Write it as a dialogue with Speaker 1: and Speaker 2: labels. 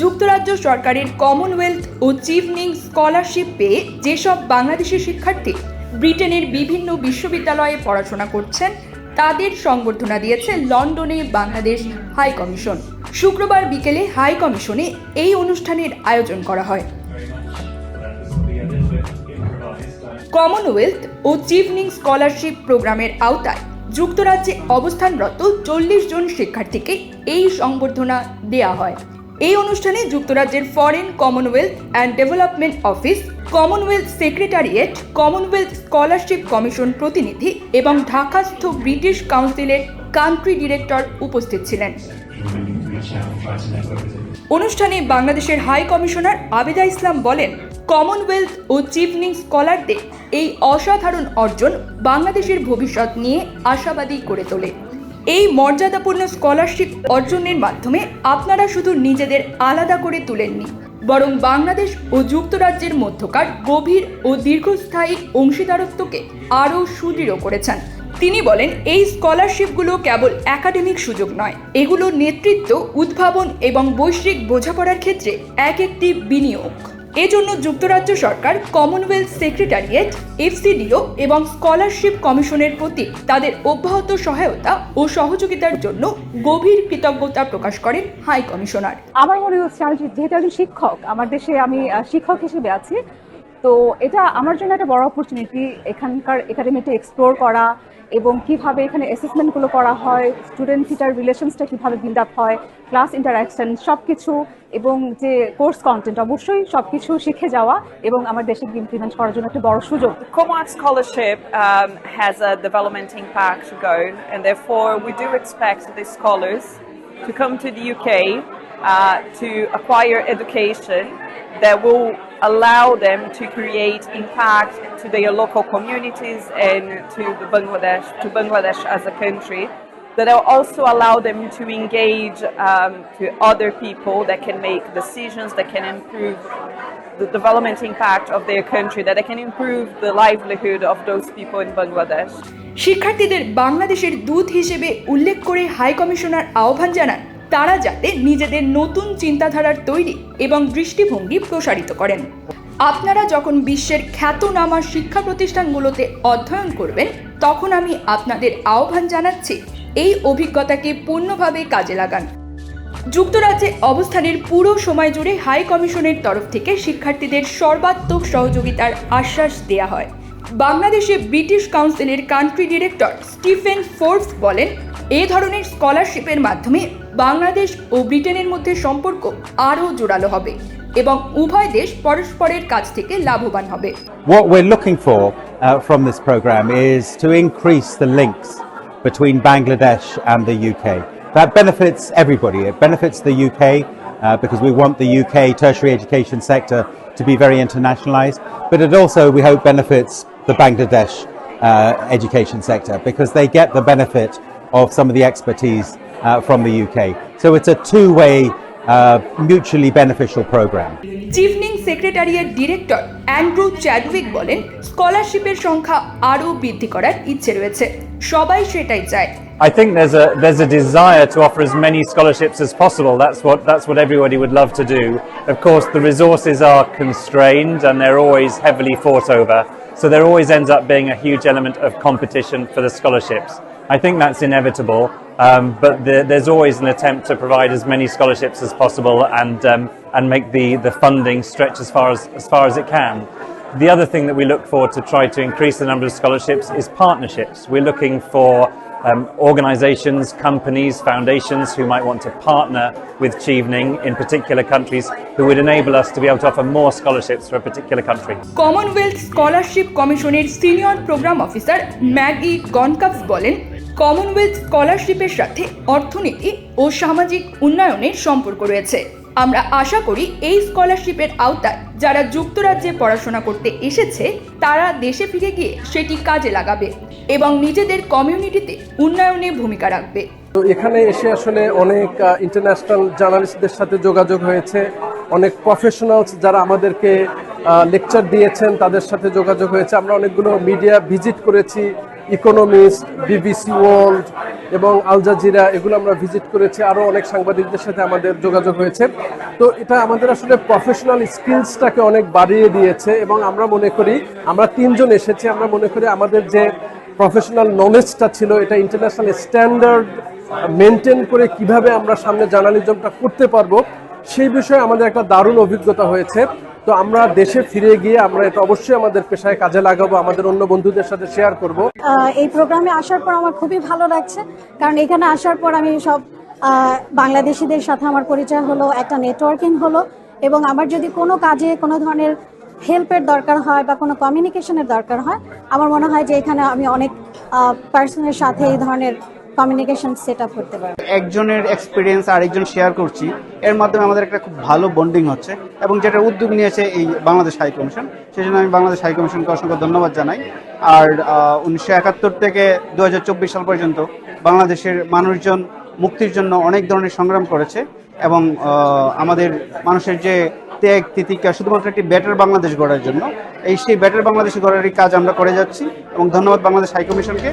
Speaker 1: যুক্তরাজ্য সরকারের কমনওয়েলথ ও Chevening scholarship পেয়ে যেসব বাংলাদেশি শিক্ষার্থী ব্রিটেনের বিভিন্ন বিশ্ববিদ্যালয়ে পড়াশোনা করছেন, তাদের সংবর্ধনা দিয়েছে লন্ডনে বাংলাদেশ হাই কমিশন শুক্রবার বিকেলে হাই কমিশনে এই অনুষ্ঠানের আয়োজন করা হয়। কমনওয়েলথ ও চিভনিং স্কলারশিপ প্রোগ্রামের আওতায় যুক্তরাজ্যে অবস্থানরত চল্লিশ জন শিক্ষার্থীকে এই সংবর্ধনা দেয়া হয়। এই অনুষ্ঠানে যুক্তরাজ্যের Foreign Commonwealth and Development Office Commonwealth Secretariat Commonwealth Scholarship Commission প্রতিনিধি এবং ঢাকাস্থ ব্রিটিশ কাউন্সিলের কান্ট্রি ডিরেক্টর উপস্থিত ছিলেন। অনুষ্ঠানে বাংলাদেশের হাই কমিশনার আবেদা ইসলাম বলেন কমনওয়েলথ ও চিভনিং স্কলারদের এই অসাধারণ অর্জন বাংলাদেশের ভবিষ্যৎ নিয়ে আশাবাদী করে তোলে। এই মর্যাদাপূর্ণ স্কলারশিপ অর্জনের মাধ্যমে আপনারা শুধু নিজেদের আলাদা করে তুলেননি, বরং বাংলাদেশ ও যুক্তরাজ্যের মধ্যকার গভীর ও দীর্ঘস্থায়ী অংশীদারত্বকে আরও সুদৃঢ় করেছেন। তিনি বলেন, এই স্কলারশিপগুলো কেবল একাডেমিক সুযোগ নয়, এগুলো নেতৃত্ব, উদ্ভাবন এবং বৈশ্বিক বোঝাপড়ার ক্ষেত্রে এক একটি বিনিয়োগ। এজন্য যুক্তরাজ্য সরকার কমনওয়েলথ সেক্রেটারিয়েট এফসিডিও এবং স্কলারশিপ কমিশনের প্রতি তাদের অব্যাহত সহায়তা ও সহযোগিতার জন্য গভীর কৃতজ্ঞতা প্রকাশ করেন হাই কমিশনার
Speaker 2: আমার মনে হচ্ছে আমি যেহেতু শিক্ষক, আমার দেশে আমি শিক্ষক হিসেবে আছি তো এটা আমার জন্য একটা বড় অপরচুনিটি এখানকার একাডেমিতে এক্সপ্লোর করা এবং কীভাবে এখানে অ্যাসেসমেন্টগুলো করা হয় স্টুডেন্ট টিচার রিলেশনসটা কীভাবে বিল্ড আপ হয় ক্লাস ইন্টারাকশন সব কিছু এবং যে কোর্স কন্টেন্ট অবশ্যই সব কিছু শিখে যাওয়া এবং আমার দেশে ইমপ্লিমেন্ট করার জন্য একটা বড় সুযোগ।
Speaker 3: Comac Scholarship um, has a development impact goal, and therefore we do expect the scholars to come to the uh, to acquire education that will allow them to create impact to their local communities and to the Bangladesh, to Bangladesh as a country. That will also allow them to engage um, to other people that can make decisions that can improve the development impact of their country, that they can improve the livelihood of those people in Bangladesh.
Speaker 1: শিক্ষার্থীদের বাংলাদেশের দূত হিসেবে উল্লেখ করে high commissioner আহ্বান জানান তারা যাতে নিজেদের নতুন চিন্তাধারার তৈরি এবং দৃষ্টিভঙ্গি প্রসারিত করেন। আপনারা যখন বিশ্বের খ্যাতনামা শিক্ষা প্রতিষ্ঠানগুলোতে অধ্যয়ন করবেন, তখন আমি আপনাদের আহ্বান জানাচ্ছি, এই অভিজ্ঞতাকে পূর্ণভাবে কাজে লাগান। যুক্তরাজ্যে অবস্থানের পুরো সময় জুড়ে হাই কমিশনের তরফ থেকে শিক্ষার্থীদের সর্বাত্মক সহযোগিতার আশ্বাস দেয়া হয়। বাংলাদেশে ব্রিটিশ কাউন্সিলের কান্ট্রি ডিরেক্টর স্টিফেন ফোর্বস বলেন এ ধরনের স্কলারশিপের মাধ্যমে বাংলাদেশ ও ব্রিটেনের মধ্যে সম্পর্ক আরও জোরালো হবে এবং উভয় দেশ পরস্পরের কাছ থেকে লাভবান হবে
Speaker 4: What we're looking for uh, from this program is to increase the links between Bangladesh and the UK. That benefits everybody. It benefits the UK uh, because we want the UK tertiary education sector to be very internationalized, but it also, we hope, benefits the Bangladesh uh, education sector because they get the benefit of some of the expertise uh, from the UK. So it's a two way, uh, mutually beneficial program.
Speaker 1: চিফনিং secretariat director Andrew Chadwick বলেন স্কলারশিপের সংখ্যা আরও বৃদ্ধি করার ইচ্ছে রয়েছে সবাই সেটাই চায়
Speaker 5: I think there's a there's a desire to offer as many scholarships as possible. That's what that's what everybody would love to do. Of course, the resources are constrained and they're always heavily fought over. So there always ends up being a huge element of competition for the scholarships. I think that's inevitable, um, but the, there's always an attempt to provide as many scholarships as possible and um, and make the, the funding stretch as far as as far as it can. The other thing that we look for to try to increase the number of scholarships is partnerships. We're looking for um, organisations, companies, foundations who might want to partner with Chevening in particular countries who would enable us to be able to offer more scholarships for a particular country.
Speaker 1: Commonwealth scholarship কমিশনের senior program officer Maggie গনকাপস বলেন commonwealth স্কলারশিপের সাথে অর্থনীতি ও সামাজিক উন্নয়নের সম্পর্ক রয়েছে আমরা আশা করি এই স্কলারশিপের আওতায় যারা যুক্তরাজ্যে পড়াশোনা করতে এসেছে, তারা দেশে ফিরে গিয়ে সেটি কাজে লাগাবে এবং নিজেদের কমিউনিটিতে উন্নয়নে ভূমিকা রাখবে।
Speaker 6: তো এখানে এসে আসলে অনেক ইন্টারন্যাশনাল জার্নালিস্টদের সাথে যোগাযোগ হয়েছে। অনেক প্রফেশনালস যারা আমাদেরকে লেকচার দিয়েছেন, তাদের সাথে যোগাযোগ হয়েছে। আমরা অনেকগুলো মিডিয়া ভিজিট করেছি। ইকোনমিস্ট বিবিসি ওয়ার্ল্ড এবং আল জাজিরা এগুলো আমরা ভিজিট করেছি। আরও অনেক সাংবাদিকদের সাথে আমাদের যোগাযোগ হয়েছে। তো এটা আমাদের আসলে প্রফেশনাল স্কিলসটাকে অনেক বাড়িয়ে দিয়েছে এবং আমরা মনে করি, আমরা তিনজন এসেছি, আমরা মনে করি আমাদের যে প্রফেশনাল নলেজটা ছিল, এটা ইন্টারন্যাশনাল স্ট্যান্ডার্ড মেনটেন করে কীভাবে আমরা সামনে জার্নালিজমটা করতে পারব সেই বিষয়ে আমাদের একটা দারুণ অভিজ্ঞতা হয়েছে। তো আমরা দেশে ফিরে গিয়ে আমরা এটা অবশ্যই আমাদের পেশায় কাজে লাগাবো, আমাদের অন্য বন্ধুদের সাথে শেয়ার করব।
Speaker 7: এই প্রোগ্রামে আসার পর আমার খুবই ভালো লাগছে। কারণ এখানে আসার পর আমি সব বাংলাদেশিদের সাথে আমার পরিচয় হলো, একটা নেটওয়ার্কিং হলো এবং আমার যদি কোনো কাজে কোনো ধরনের হেল্পের দরকার হয় বা কোনো কমিউনিকেশনের দরকার হয়, আমার মনে হয় যে এখানে আমি অনেক পার্সনের সাথে এই ধরনের কমিউনিকেশন সেট আপ করতে পারব।
Speaker 8: একজনের এক্সপিরিয়েন্স আরেকজন শেয়ার করছি, এর মাধ্যমে আমাদের একটা খুব ভালো বন্ডিং হচ্ছে এবং যেটা উদ্যোগ নিয়েছে এই বাংলাদেশ হাই কমিশন সেই জন্য আমি বাংলাদেশ হাই কমিশনকে অসংখ্য ধন্যবাদ জানাই। আর উনিশশো একাত্তর থেকে দু হাজার চব্বিশ সাল পর্যন্ত বাংলাদেশের মানুষজন মুক্তির জন্য অনেক ধরনের সংগ্রাম করেছে এবং আমাদের মানুষের যে ত্যাগ তিতিকা শুধুমাত্র একটি বেটার বাংলাদেশ গড়ার জন্য, এই সেই বেটার বাংলাদেশ গড়ারই কাজ আমরা করে যাচ্ছি এবং ধন্যবাদ বাংলাদেশ হাই কমিশনকে